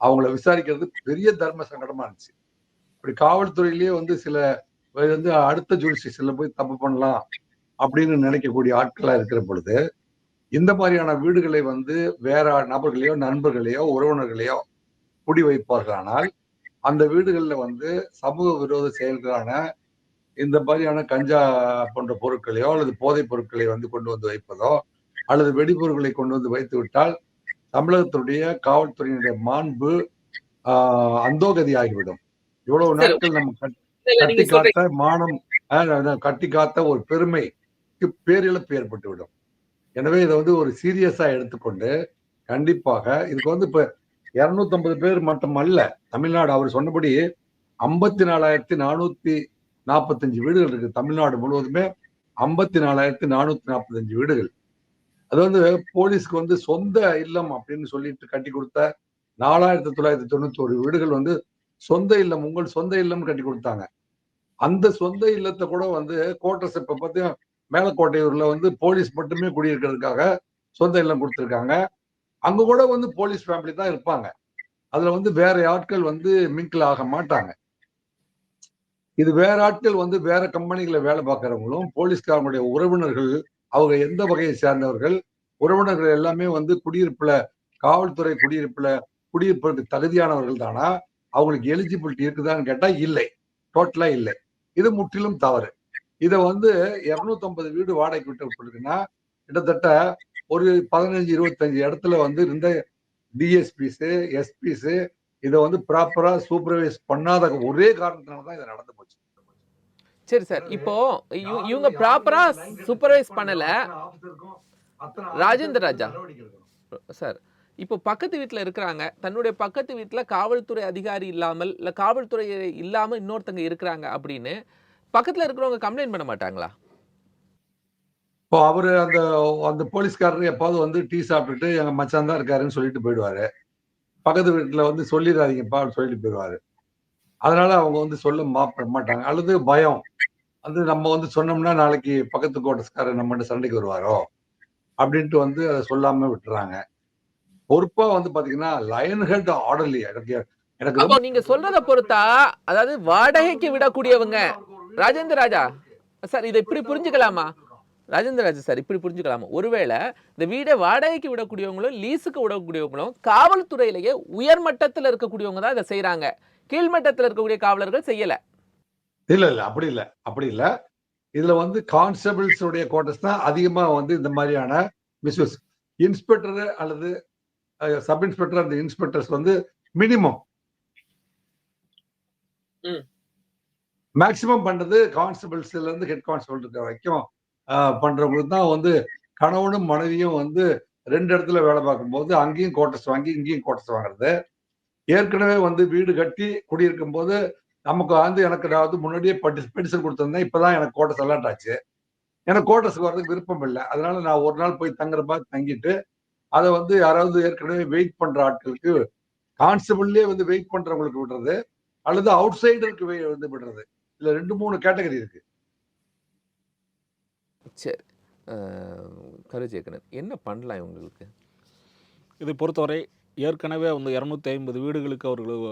அவங்கள விசாரிக்கிறது பெரிய தர்ம சங்கடமா இருந்துச்சு. இப்படி காவல்துறையிலேயே வந்து சில வந்து அடுத்த ஜூரிஸ்டிக்ஷன்ல போய் தப்பு பண்ணலாம் அப்படின்னு நினைக்கக்கூடிய ஆட்களா இருக்கிற பொழுது இந்த மாதிரியான வீடுகளை வந்து வேற நபர்களையோ நண்பர்களையோ உறவினர்களையோ குடி வைப்பார்களானால் அந்த வீடுகளில் வந்து சமூக விரோத செயல்களான இந்த மாதிரியான கஞ்சா போன்ற பொருட்களையோ அல்லது போதைப் பொருட்களை வந்து கொண்டு வந்து வைப்பதோ அல்லது வெடிபொருட்களை கொண்டு வந்து வைத்து விட்டால் தமிழகத்துடைய காவல்துறையினுடைய மாண்பு அந்தோகதி ஆகிவிடும் இவ்வளவு. நாட்கள் நம்ம கட்டி காத்த மானம் கட்டி காத்த ஒரு பெருமைக்கு பேரிழப்பு ஏற்பட்டு விடும் எனவே இதை வந்து ஒரு சீரியஸா எடுத்துக்கொண்டு கண்டிப்பாக இதுக்கு வந்து இப்ப இருநூத்தி ஐம்பது பேர் மட்டும் அல்ல தமிழ்நாடு அவர் சொன்னபடி ஐம்பத்தி நாலாயிரத்தி நானூத்தி நாற்பத்தஞ்சு வீடுகள் இருக்கு தமிழ்நாடு முழுவதுமே ஐம்பத்தி நாலாயிரத்தி நானூத்தி நாற்பத்தஞ்சு வீடுகள் அது வந்து போலீஸ்க்கு வந்து சொந்த இல்லம் அப்படின்னு சொல்லிட்டு கட்டி கொடுத்த நாலாயிரத்தி தொள்ளாயிரத்தி தொண்ணூத்தி ஒரு வீடுகள் வந்து சொந்த இல்லம் உங்கள் சொந்த இல்லம் கட்டி கொடுத்தாங்க. அந்த சொந்த இல்லத்தை கூட வந்து கோட்டர்ஸ் இப்ப பார்த்தீங்கன்னா மேலக்கோட்டையூர்ல வந்து போலீஸ் மட்டுமே குடியிருக்கிறதுக்காக சொந்த இல்லம் கொடுத்துருக்காங்க. அங்க கூட வந்து போலீஸ் ஃபேமிலி தான் இருப்பாங்க. அதுல வந்து வேற ஆட்கள் வந்து மிங்கிள் ஆக மாட்டாங்க. இது வேற ஆட்கள் வந்து வேற கம்பெனிகளை வேலை பார்க்கறவங்களும் போலீஸ்காரங்களுடைய உறவினர்கள் அவங்க எந்த வகையை சேர்ந்தவர்கள்? உறவினர்கள் எல்லாமே வந்து குடியிருப்புல காவல்துறை குடியிருப்புல குடியிருப்பதற்கு தகுதியானவர்கள் தானா? அவங்களுக்கு எலிஜிபிலிட்டி இருக்குதான்னு கேட்டா இல்லை. டோட்டலா இல்லை. இது முற்றிலும் தவறு. இதை வந்து 250 வீடு வாடகைக்கு விட்டுருக்குன்னா கிட்டத்தட்ட ஒரு பதினஞ்சு இருபத்தஞ்சு இடத்துல வந்து இருந்த டிஎஸ்பிஸு எஸ்பிஸு இதை வந்து ப்ராப்பரா சூப்பர்வைஸ் பண்ணாத ஒரே காரணத்தினால தான் இது நடந்து போச்சு. சரி சார் இப்போ இவ- இவங்க ப்ராப்பரா சூப்பர்வைஸ் பண்ணல. ராஜேந்திர ராஜா. சார் இப்போ பக்கத்து வீட்டில் இருக்கிறாங்க. தன்னுடைய பக்கத்து வீட்டில் காவல்துறை அதிகாரி இல்லாமல் இல்லை காவல்துறை இல்லாமல் இன்னொருத்தங்க இருக்கிறாங்க அப்படின்னு பக்கத்தில் இருக்கிறவங்க கம்ப்ளைண்ட் பண்ண மாட்டாங்களா? இப்போ அவரு அந்த அந்த போலீஸ்காரர் எப்பாவது வந்து டீ சாப்பிட்டுட்டு எங்க மச்சான் தான் இருக்காருன்னு சொல்லிட்டு போயிடுவாரு. பக்கத்து வீட்டுல வந்து சொல்லிடாதீங்கப்பா அப்படின்னு சொல்லிட்டு போயிடுவாரு. அதனால அவங்க வந்து சொல்ல மாட்டாங்க. அல்லது பயம். வந்து நம்ம வந்து சொன்னோம்னா நாளைக்கு பக்கத்து கோட்டஸ்காரர் நம்மகிட்ட சண்டைக்கு வருவாரோ? அப்படின்ட்டு வந்து அதை சொல்லாம விட்டுறாங்க. பொறுப்பா வந்து பாத்தீங்கன்னா லயன் ஹெட் ஆர்டர்லி எனக்கு எனக்கு நீங்க சொல்றத பொறுத்தா அதாவது வாடகைக்கு விடக்கூடியவங்க. ராஜேந்திர ராஜா சார் இதை இப்படி புரிஞ்சுக்கலாமா? ராஜேந்திர ராஜா சார் இப்படி புரிஞ்சுக்கலாமா? ஒருவேளை இந்த வீடை வாடகைக்கு விடக்கூடியவங்களும் லீஸுக்கு விடக்கூடியவங்களும் காவல்துறையிலேயே உயர்மட்டத்தில் இருக்கக்கூடியவங்க தான் இதை செய்றாங்க. கீழ்மட்டத்தில் இருக்கக்கூடிய காவலர்கள் செய்யல. இல்ல இல்ல அப்படி இல்ல அப்படி இல்ல. இதுல வந்து கான்ஸ்டபிள்ஸ் உடைய கோட்டஸ் தான் அதிகமா வந்து இந்த மாதிரியான மிஸ்யூஸ் இன்ஸ்பெக்டர் அல்லது சப் இன்ஸ்பெக்டர் அந்த இன்ஸ்பெக்டர்ஸ் வந்து மினிமம் ம். மேக்சிமம் பண்றது கான்ஸ்டபிள்ஸ்ல இருந்து ஹெட் கான்ஸ்டபிள் இருக்க வரைக்கும் பண்றவங்களுக்கு தான் வந்து கணவனும் மனைவியும் வந்து ரெண்டு இடத்துல வேலை பார்க்கும்போது அங்கேயும் கோட்டஸ் வாங்கி இங்கேயும் கோட்டஸ் வாங்குறது. ஏற்கனவே வந்து வீடு கட்டி குடியிருக்கும் போது நமக்கு வந்து எனக்கு நான் வந்து முன்னாடியே பெட்டிஷன் கொடுத்துருந்தேன் இப்பதான் எனக்கு கோட்டஸ் அலாட் ஆச்சு. எனக்கு கோட்டஸ்க்கு வர்றதுக்கு விருப்பம் இல்லை. அதனால நான் ஒரு நாள் போய் தங்குற மாதிரி தங்கிட்டு அதை வந்து யாராவது ஏற்கனவே வெயிட் பண்ற ஆட்களுக்கு கான்ஸ்டபிள்லேயே வந்து வெயிட் பண்றவங்களுக்கு விடுறது அல்லது அவுட் சைடருக்கு வந்து விடுறது. இதுல ரெண்டு மூணு கேட்டகரி இருக்கு. சரி கருஜேக்கனன் என்ன பண்ணலாம் இவங்களுக்கு? இதை பொறுத்தவரை ஏற்கனவே வந்து இரநூத்தி ஐம்பது வீடுகளுக்கு அவர்கள்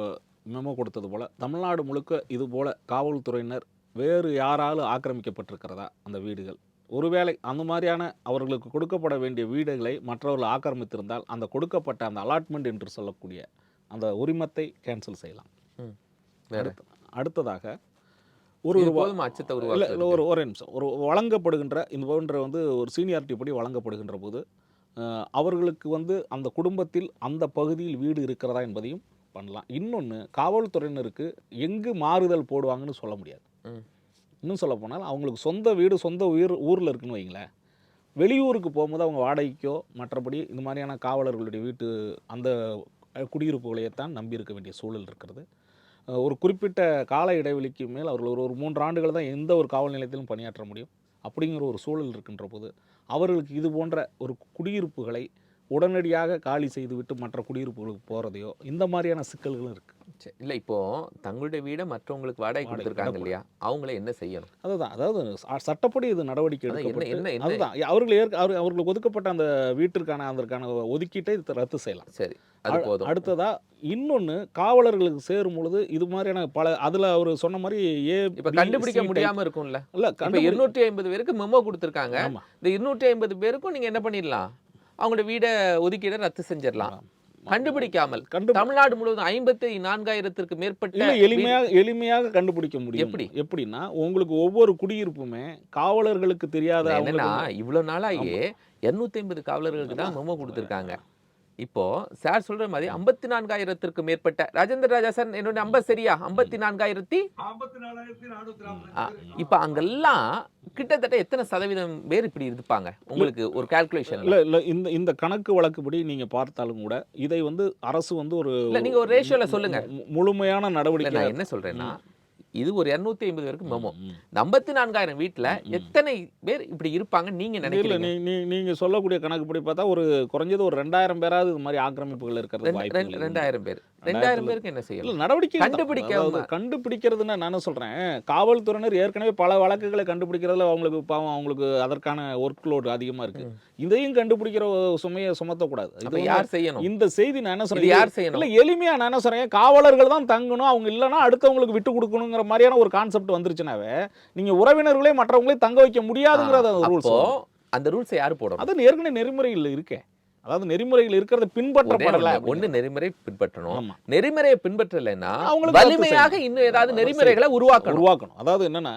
மெமோ கொடுத்தது போல் தமிழ்நாடு முழுக்க இது போல் காவல்துறையினர் வேறு யாராலும் ஆக்கிரமிக்கப்பட்டிருக்கிறதா அந்த வீடுகள்? ஒருவேளை அந்த மாதிரியான அவர்களுக்கு கொடுக்கப்பட வேண்டிய வீடுகளை மற்றவர்கள் ஆக்கிரமித்திருந்தால் அந்த கொடுக்கப்பட்ட அந்த அலாட்மெண்ட் என்று சொல்லக்கூடிய அந்த உரிமத்தை கேன்சல் செய்யலாம். அடுத்ததாக ஒரு போதுமா அச்சத்தை உருவாக்க ஒரு ஒரே நிமிஷம். ஒரு வழங்கப்படுகின்ற இந்த போன்ற வந்து ஒரு சீனியாரிட்டி படி வழங்கப்படுகின்ற போது அவர்களுக்கு வந்து அந்த குடும்பத்தில் அந்த பகுதியில் வீடு இருக்கிறதா என்பதையும் பண்ணலாம். இன்னொன்று காவல்துறையினருக்கு எங்கு மாறுதல் போடுவாங்கன்னு சொல்ல முடியாது. இன்னும் சொல்ல போனால் அவங்களுக்கு சொந்த வீடு சொந்த ஊர் ஊரில் இருக்குன்னு வைங்களேன். வெளியூருக்கு போகும்போது அவங்க வாடகைக்கோ மற்றபடி இந்த மாதிரியான காவலர்களுடைய வீட்டு அந்த குடியிருப்புகளையத்தான் நம்பி இருக்க வேண்டிய சூழல் இருக்கிறது. ஒரு குறிப்பிட்ட கால இடைவெளிக்கு மேல் அவர்கள் ஒரு ஒரு மூன்று ஆண்டுகள் தான் எந்த ஒரு காவல் நிலையத்திலும் பணியாற்ற முடியும். அப்படிங்கிற ஒரு சூழல் இருக்கின்ற போது அவர்களுக்கு இது போன்ற ஒரு குடியிருப்புகளை உடனடியாக காலி செய்துவிட்டு மற்ற குடியிருப்புகளுக்கு போகிறதையோ இந்த மாதிரியான சிக்கல்களும் இருக்குது சரி, இல்ல இப்போ தங்களுடைய வீடை மற்றவங்களுக்கு வாடகை கொடுத்துருக்காங்க. இல்லையா? அவங்கள என்ன செய்யணும்? அதுதான் அதாவது சட்டப்படி இது நடவடிக்கை எடுக்கப்பட்டு என்ன- அதுதான் அவர்கள் ஏற்க அவர் அவர்களுக்கு ஒதுக்கப்பட்ட அந்த வீட்டிற்கான அதற்கான ஒதுக்கீட்டை இது ரத்து செய்யலாம். சரி. அது போதும். அடுத்ததா இன்னொன்று காவலர்களுக்கு சேரும் பொழுது இது மாதிரியான பல அதுல அவர் சொன்ன மாதிரி ஏ இப்ப கண்டுபிடிக்க சி type- முடியாம இருக்கும்ல. இல்ல இப்ப இருநூற்றி ஐம்பது பேருக்கு மெமோ கொடுத்துருக்காங்க. இந்த இருநூற்றி ஐம்பது பேருக்கும் நீங்க என்ன பண்ணிடலாம்? அவங்களோட வீடை ஒதுக்கீடை ரத்து செஞ்சிடலாம். கண்டுபிடிக்காமல். கண்டு தமிழ்நாடு முழுவதும் ஐம்பத்தி நான்காயிரத்திற்கு மேற்பட்ட எளிமையாக எளிமையாக கண்டுபிடிக்க முடியும். எப்படி? எப்படின்னா உங்களுக்கு ஒவ்வொரு குடியிருப்புமே காவலர்களுக்கு தெரியாத என்னன்னா இவ்வளவு நாளாயே இருநூத்தி ஐம்பது காவலர்களுக்கு தான் மெமோ கொடுத்துருக்காங்க. இப்போ சார் சொல்ற மாதிரி ஐம்பத்தி நான்காயிரத்திற்கு மேற்பட்ட ராஜேந்திர ராஜா சார் என்னோட நம்பர் சரியா? ஐம்பத்தி நான்காயிரத்தி இப்ப அங்கெல்லாம் கிட்டத்தட்ட எத்தனை சதவீதம் பேர் இப்படி இருப்பாங்க உங்களுக்கு ஒரு கால்குலேஷன் இல்ல இல்ல இந்த இந்த கணக்கு வழக்குப்படி நீங்க பார்த்தாலும் கூட இதை வந்து அரசு வந்து ஒரு இல்ல நீங்க ஒரு ரேஷியோல சொல்லுங்க. மு- முழுமையான நடவடிக்கை நான் என்ன சொல்றேன்னா இது ஒரு இருநூத்தி ஐம்பது பேருக்கு மெமோ. ஐம்பத்தி நான்காயிரம் வீட்டுல. எத்தனை பேர் இப்படி இருப்பாங்க நீங்க இல்ல நினைக்கிறீங்க? நீங்க சொல்லக்கூடிய கணக்குப்படி பார்த்தா ஒரு குறைஞ்சது ஒரு ரெண்டாயிரம் பேராவது இது மாதிரி ஆக்கிரமிப்புகள் இருக்கிறது ரெண்டாயிரம் பேர். ரெண்டாயிரம் பேருக்கு என்ன இல்ல செய்யலாம் நடவடிக்கை கண்டுபிடிக்க அதாவது கண்டுபிடிக்கிறதுன்னா நான் என்ன சொல்றேன். காவல்துறையினர் ஏற்கனவே பல வழக்குகளை கண்டுபிடிக்கிறதுல அவங்களுக்கு பாவம் அவங்களுக்கு அதற்கான ஒர்க் லோடு அதிகமா இருக்கு. இதையும் கண்டுபிடிக்கிற சுமையை சுமத்தக்கூடாது. இது யார் செய்யணும்? இந்த செய்தி நான் என்ன இது சொல்றேன் யார் இல்ல செய்யணும் எளிமையா நான் என்ன சொல்றேன் காவலர்கள் தான் தங்கணும். அவங்க இல்லைன்னா அடுத்தவங்களுக்கு விட்டு கொடுக்கணுங்கிற மாதிரியான ஒரு கான்செப்ட் வந்துருச்சுனாவே நீங்க உறவினர்களே மற்றவங்களே தங்க வைக்க முடியாதுங்கிறத ரூல்ஸ் அந்த ரூல்ஸ் யாரு போடணும்? அது ஏற்கனவே நெறிமுறையில் இருக்கே. அதாவது நெறிமுறையில் இருக்கிறத பின்பற்றப்படல ஒண்ணு. நெறிமுறை பின்பற்றணும். நெறிமுறையை பின்பற்றலைன்னா அவங்களுக்கு வலிமையாக. இன்னும் ஏதாவது நெறிமுறைகளை உருவாக்கணும். உருவாக்கணும். அதாவது என்னன்னா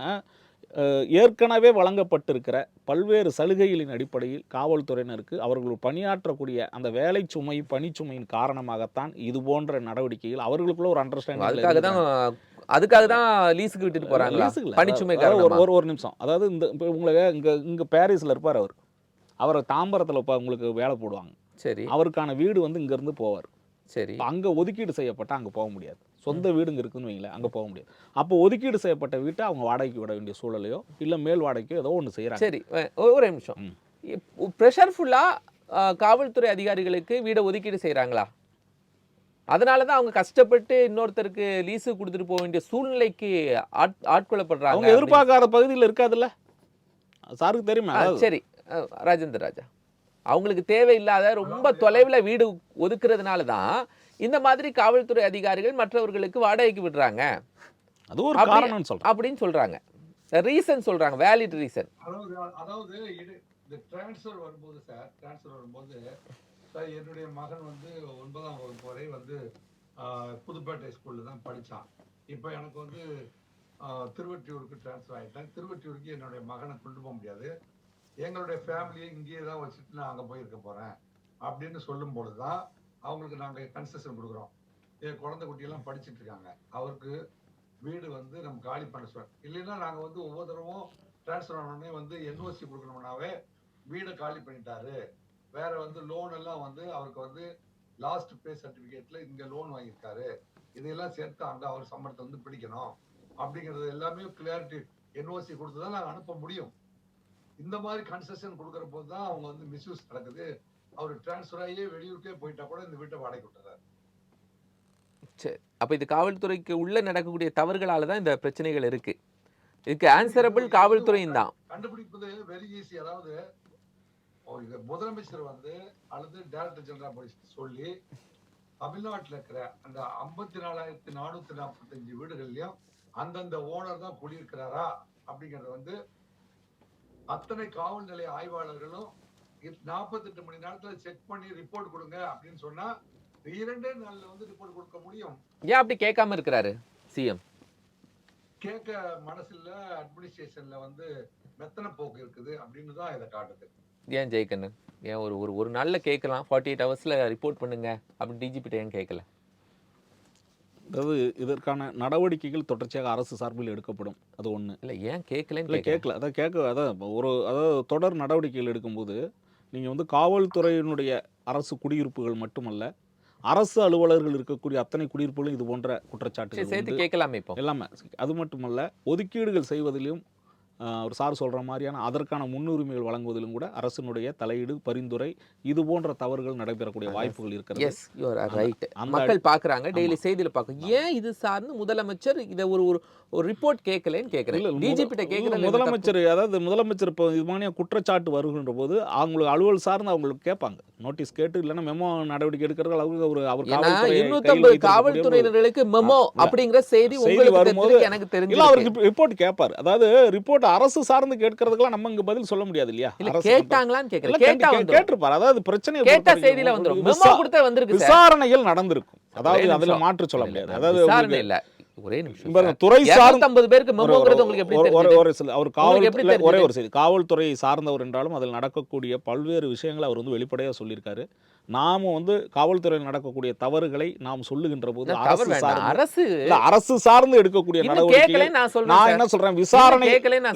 ஏற்கனவே வழங்கப்பட்டிருக்கிற பல்வேறு சலுகைகளின் அடிப்படையில் காவல்துறையினருக்கு அவர்கள் பணியாற்றக்கூடிய அந்த வேலை சுமை பணிச்சுமையின் காரணமாகத்தான் இது போன்ற நடவடிக்கைகள் அவர்களுக்குள்ள ஒரு அதுக்காக தான் அண்டர்ஸ்டாண்டிங் அதுக்காக தான் லீஸுக்கு விட்டுட்டு போறாங்களா? பணிச்சுமை ஒரு ஒரு ஒரு நிமிஷம். அதாவது இந்த இப்போ உங்களை இங்க இங்க பாரிஸ்ல இருப்பார் அவர். அவரை தாம்பரத்தில் இப்போ உங்களுக்கு வேலை போடுவாங்க. சரி. அவருக்கான வீடு வந்து இங்கேருந்து போவார். சரி. அங்கே ஒதுக்கீடு செய்யப்பட்ட அங்கே போக முடியாது. சொந்த வீடு இங்கே இருக்குன்னு வைங்களேன் அங்கே போக முடியாது. அப்போ ஒதுக்கீடு செய்யப்பட்ட வீட்டை அவங்க வாடகைக்கு விட வேண்டிய சூழலையோ இல்லை மேல் வாடகைக்கோ ஏதோ ஒன்று செய்கிறாங்க சரி ஒரு நிமிஷம். ம். ப்ரெஷர்ஃபுல்லா காவல்துறை அதிகாரிகளுக்கு வீடை ஒதுக்கீடு செய்றாங்களா? அதனால தான் அவங்க கஷ்டப்பட்டு இன்னொருத்தருக்கு லீஸு கொடுத்துட்டு போக வேண்டிய சூழ்நிலைக்கு ஆட்- ஆட்கொள்ளப்படுறாங்க அவங்க எதிர்பார்க்காத பகுதியில் இருக்காதுல்ல? சாருக்கு தெரியுமா சரி. ராஜேந்திர ராஜா. அவங்களுக்கு தேவையில்லாத ரொம்ப தொலைவுல வீடு ஒதுக்குறதுனால தான் இந்த மாதிரி காவல்துறை அதிகாரிகள் மற்றவர்களுக்கு வாடகைக்கு விடுறாங்க. அது ஒரு சொல்கிறேன் அப்படின்னு சொல்றாங்க. ரீசன் சொல்றாங்க வேலிட் ரீசன். அதாவது அதாவது இந்த டிரான்ஸ்ஃபர் வரும்போது சார் டிரான்ஸ்ஃபர் வரும்போது சார் என்னுடைய மகன் வந்து ஒன்பதாம் வகுப்பு வரை வந்து ஆஹ், புதுப்பேட்டை ஸ்கூல்ல தான் படிச்சான். இப்போ எனக்கு வந்து திருவொற்றியூருக்கு டிரான்ஸ்ஃபர் ஆயிட்டேன். திருவொற்றியூருக்கு என்னுடைய மகனை கொண்டு போக முடியாது. எங்களுடைய ஃபேமிலியை இங்கேயே தான் வச்சுட்டு நான் அங்கே போயிருக்க போகிறேன் அப்படின்னு சொல்லும் பொழுது தான் அவங்களுக்கு நாங்கள் கன்செஷன் கொடுக்குறோம். என் குழந்தை குட்டியெல்லாம் படிச்சிட்டு இருக்காங்க. அவருக்கு வீடு வந்து நம்ம காலி பண்ண சொல்றோம் இல்லைன்னா நாங்கள் வந்து ஒவ்வொரு தடவும் ட்ரான்ஸ்ஃபர் ஆனோடனே வந்து என்ஓசி கொடுக்கணும்னாவே வீடை காலி பண்ணிட்டாரு. வேற வந்து லோன் எல்லாம் வந்து அவருக்கு வந்து லாஸ்ட் பே சர்டிபிகேட்ல இங்க லோன் வாங்கியிருக்காரு. இதையெல்லாம் சேர்த்து அங்க அவர் சம்பளத்தை வந்து பிடிக்கணும். அப்படிங்கிறது எல்லாமே கிளியாரிட்டி என்ஓசி கொடுத்து தான் நாங்கள் அனுப்ப முடியும். இந்த மாதிரி கன்செஷன் கொடுக்குற போது தான் அவங்க வந்து மிஸ்யூஸ் நடக்குது. அவர் டிரான்ஸ்ஃபர் ஆகியே வெளியூருக்கே போயிட்டா கூட இந்த வீட்டை வாடகை விட்டுறாரு. சரி அப்ப இது காவல்துறைக்கு உள்ள நடக்கக்கூடிய தவறுகளால தான் இந்த பிரச்சனைகள் இருக்கு. இதுக்கு ஆன்சரபிள் காவல்துறையும் தான். கண்டுபிடிப்பது வெரி ஈஸி அதாவது முதலமைச்சர் வந்து அல்லது டைரக்டர் ஜெனரல் போலீஸ் சொல்லி தமிழ்நாட்டுல இருக்கிற அந்த ஐம்பத்தி நாலாயிரத்தி நானூத்தி நாற்பத்தஞ்சு வீடுகள்லயும் அந்தந்த ஓனர் தான் குடியிருக்கிறாரா அப்படிங்கறது வந்து அத்தனை காவல் நிலைய ஆய்வாளர்களும் நாற்பத்தெட்டு மணி நேரத்துல செக் பண்ணி ரிப்போர்ட் கொடுங்க அப்படின்னு சொன்னா இரண்டே நாள்ல வந்து ரிப்போர்ட் கொடுக்க முடியும். ஏன் அப்படி கேட்காம இருக்கிறாரு சிஎம்? கேட்க மனசுல அட்மினிஸ்ட்ரேஷன்ல வந்து மெத்தன போக்கு இருக்குது அப்படின்னு தான் இதை காட்டுது. ஏன் ஜெயக்கண்ணன் ஏன் ஒரு ஒரு ஒரு நாள்ல கேட்கலாம் ஃபார்ட்டி எயிட் ஹவர்ஸ்ல ரிப்போர்ட் பண்ணுங்க அப்படி டிஜிபிட்ட ஏன் கேட்கல? அதாவது இதற்கான நடவடிக்கைகள் தொடர்ச்சியாக அரசு சார்பில் எடுக்கப்படும். அது ஒன்று இல்ல ஏன் கேட்கலன்னு இல்லை கேட்கல கேட்கல அதான் கேட்க அதான் ஒரு அதாவது தொடர் நடவடிக்கைகள் எடுக்கும்போது நீங்கள் வந்து காவல்துறையினுடைய அரசு குடியிருப்புகள் மட்டுமல்ல அரசு அலுவலர்கள் இருக்கக்கூடிய அத்தனை குடியிருப்புகளும் இது போன்ற சரி குற்றச்சாட்டுகள் சேர்த்து. கேட்கலாமே இப்போ. எல்லாமே. அது மட்டுமல்ல ஒதுக்கீடுகள் செய்வதிலும் ஒரு சார் சொல்கிற மாதிரியான அதற்கான முன்னுரிமைகள் வழங்குவதிலும் கூட அரசினுடைய தலையீடு பரிந்துரை இது போன்ற தவறுகள் நடைபெறக்கூடிய வாய்ப்புகள் இருக்கிறது. எஸ் ரைட் மக்கள் பாக்குறாங்க டெய்லி செய்தியில பாக்க ஏன் இது சார்ந்து முதலமைச்சர் இத ஒரு ஒரு ஒரு ரிப்போர்ட் கேட்கலன்னு முத- டிஜிபிட்ட கேட்கல முதலமைச்சர் அதாவது முதலமைச்சர் இப்போ இது மாதிரியான குற்றச்சாட்டு வருகின்ற போது அவங்களுக்கு அலுவல் சார்ந்து அவங்களுக்கு கேட்பாங்க. நோட்டீஸ் கேட்டு இல்லைன்னா மெமோ நடவடிக்கை எடுக்கிறது அவங்க ஒரு அவர் இருநூத்தம்பது காவல்துறையினருக்கு மெமோ. அப்படிங்கிற செய்தி உங்களுக்கு வரும்போது- எனக்கு தெரிஞ்சு அவருக்கு ரிப்போர்ட் கேட்பாரு. அதாவது ரிப்போர்ட் அரசு சார்ந்து கேட்கறதுக்கெல்லாம் நம்ம இங்க பதில் சொல்ல முடியாது இல்லையா? கேட்டாங்களான்னு கேட்கல. கேட்டு- கேட்டிருப்பாரு. அதாவது பிரச்சனை கேட்ட செய்தியில வந்துரும். மெமோ கொடுத்தா வந்திருக்கு சார். விசாரணைகள் நடந்திருக்கும். அதாவது அதுல. மாற்று சொல்ல முடியாது. அதாவது விசாரணை இல்ல. ஒரே நிமிஷம் துறை சார்ந்த 250 பேருக்கு மெமோங்கிறது உங்களுக்கு எப்படி ஒரு- சில அவர் காவல் ஒரே செய்தி. சார்ந்தவர் என்றாலும் அதில் நடக்கக்கூடிய பல்வேறு விஷயங்களை அவர் வந்து வெளிப்படையாக சொல்லியிருக்காரு. நாம வந்து காவல்துறையில் நடக்கக்கூடிய தவறுகளை நாம் சொல்லுகின்ற போது அரசு அரசு அரசு சார்ந்து எடுக்கக்கூடிய கேட்கலன்னு நான். என்ன சொல்றேன்? விசாரணை கேட்கலன்னு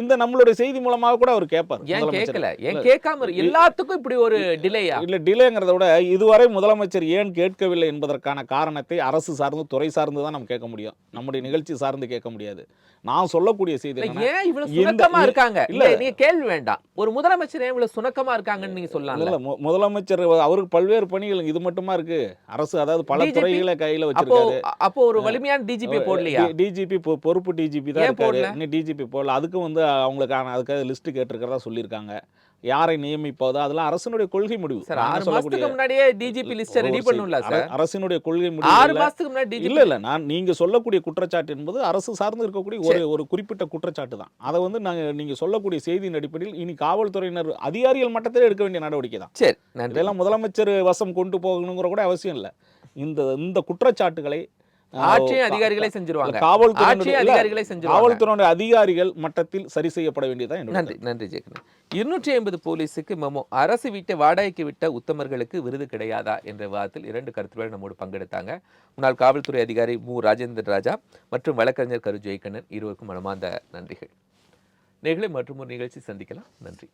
இந்த நம்மளுடைய செய்தி மூலமாக கூட அவர் கேட்பார் ஏன் கேட்கல? ஏன். கேட்காம எல்லாத்துக்கும் இப்படி ஒரு டிலேயா இல்ல டிலேங்கிறத விட இதுவரை முதலமைச்சர் ஏன் கேட்கவில்லை என்பதற்கான காரணத்தை அரசு சார்ந்து துறை சார்ந்து தான் நம்ம கேட்க முடியும். நம்முடைய நிகழ்ச்சி சார்ந்து கேட்க முடியாது. நான் சொல்லக்கூடிய செய்தி ஏன் இவ்வளவு சுணக்கமா இருக்காங்க? இல்ல. இல்ல நீங்க கேள்வி வேண்டாம். ஒரு முதலமைச்சர் ஏன் இவ்வளவு சுணக்கமா இருக்காங்கன்னு நீங்க இல்ல, சொல்லலாம்ல இல்ல முதலமைச்சர் அவருக்கு பல்வேறு பணிகள் இது மட்டுமா இருக்கு? அரசு அதாவது பல? துறைகளை கையில வச்சிருக்காரு. அப்போ ஒரு வலிமையான டிஜிபி போடலையா? டிஜிபி பொறுப்பு டிஜிபி தான் இருக்காரு. போடல? இன்னும் டிஜிபி போடல. அதுக்கும் வந்து அவங்களுக்கான அதுக்காக லிஸ்ட் கேட்டிருக்கிறதா சொல்லியிருக்காங்க. யாரை நியமிப்பதோ? அதெல்லாம் அரசினுடைய கொள்கை முடிவு. சார் ஆறு மாசத்துக்கு முன்னாடியே டிஜிபி லிஸ்ட் ரெடி பண்ணும்ல. சார். அர- அரசினுடைய கொள்கை ஆறு முடிவு மாசத்துக்கு முன்னாடி இல்ல இல்ல. நான் நீங்க சொல்லக்கூடிய குற்றச்சாட்டு என்பது அரசு சார்ந்து இருக்கக்கூடிய ஒரு ஒரு குறிப்பிட்ட குற்றச்சாட்டு தான். அதை வந்து நாங்க நீங்க சொல்லக்கூடிய செய்தியின் அடிப்படையில் இனி காவல்துறையினர் அதிகாரிகள் மட்டத்திலே எடுக்க வேண்டிய நடவடிக்கை தான். சரி இதெல்லாம் முதலமைச்சர் வசம் கொண்டு போகணுங்கிற கூட அவசியம் இல்லை. இந்த இந்த குற்றச்சாட்டுகளை ஆட்சியும் அதிகாரிகளை செஞ்சிருவாங்க. இல்ல, அதிகாரிகளை செஞ்சிருவாங்க. காவல்துறையினுடைய அதிகாரிகள் மட்டத்தில் சரி செய்யப்பட வேண்டியதான் நன்றி நன்றி ஜெயக்கண்ணன் இருநூற்றி ஐம்பது போலீஸுக்கு மெமோ. அரசு வீட்டை வாடகைக்கு விட்ட உத்தமர்களுக்கு விருது கிடையாதா என்ற விவாதத்தில் இரண்டு கருத்துக்கள் நம்மோடு பங்கெடுத்தாங்க. முன்னாள் காவல்துறை அதிகாரி மு. ராஜேந்திர ராஜா மற்றும் வழக்கறிஞர் கரு ஜெயக்கண்ணன் இருவருக்கும் மனமார்ந்த நன்றிகள். நேர்களை மற்றும் ஒரு நிகழ்ச்சி சந்திக்கலாம். நன்றி.